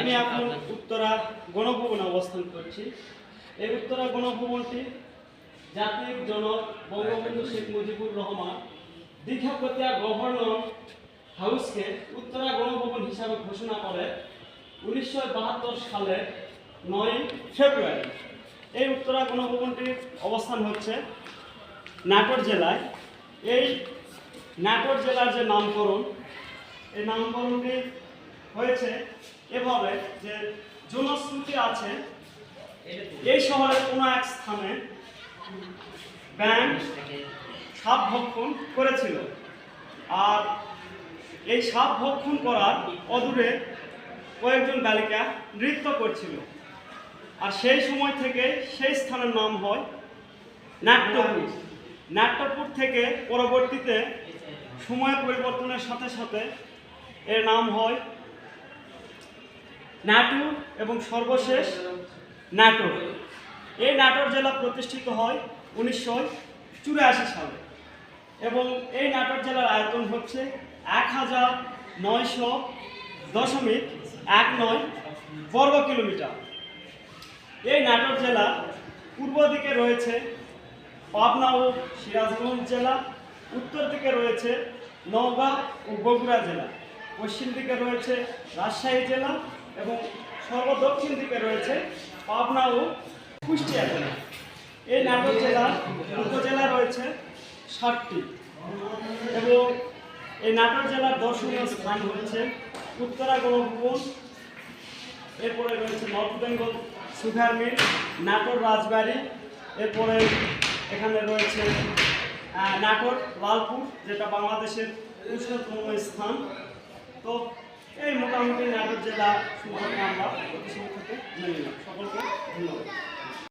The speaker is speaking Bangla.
আমি এখন উত্তরা গণভবনে অবস্থান করছি। এই উত্তরা গণভবনটি জাতির জনক বঙ্গবন্ধু শেখ মুজিবুর রহমান দীঘাপতিয়া গভর্নর হাউসকে উত্তরা গণভবন হিসাবে ঘোষণা করে উনিশশো বাহাত্তর সালের নয় ফেব্রুয়ারি। এই উত্তরা গণভবনটির অবস্থান হচ্ছে নাটোর জেলায়। এই নাটোর জেলার যে নামকরণ এই নামকরণটি হয়েছে এভাবে যে জনশ্রুতি আছে, এই শহরের কোনো এক স্থানে ব্যাংক সাপ ভক্ষণ করেছিল। আর এই সাপ ভক্ষণ করার অদূরে কয়েকজন বালিকা নৃত্য করছিল। আর সেই সময় থেকে সেই স্থানের নাম হয় নাট্যপুর। নাট্যপুর থেকে পরবর্তীতে সময় পরিবর্তনের সাথে সাথে এর নাম হয় নাটুর এবং সর্বশেষ নাটোর। এই নাটোর জেলা প্রতিষ্ঠিত হয় উনিশশো চুরাশি সালে এবং এই নাটোর জেলার আয়তন হচ্ছে এক হাজার নয়শো দশমিক এক নয় বর্গ কিলোমিটার। এই নাটোর জেলা পূর্ব দিকে রয়েছে পাবনা ও সিরাজগঞ্জ জেলা, উত্তর দিকে রয়েছে নওগাঁ ও বগুড়া জেলা। পশ্চিম দিকে রয়েছে রাজশাহী জেলা এবং সর্বদক্ষিণ দিকে রয়েছে পাবনা ও কুষ্টিয়া জেলা। এই নাটোর জেলার উপজেলা রয়েছে ষাটটি এবং এই নাটোর জেলার দর্শনীয় স্থান হচ্ছে উত্তরা গণভবন, এরপরে রয়েছে North Bengal Sugar Mill, Natore Rajbari, এরপরে এখানে রয়েছে নাটোর লালপুর, যেটা বাংলাদেশের উষ্ণতম স্থান। তো এই মোটামুটি নাটোর জেলা সম্পর্কে আমরা প্রতি সময় থেকে জেনে। নিলাম সকলকে ধন্যবাদ।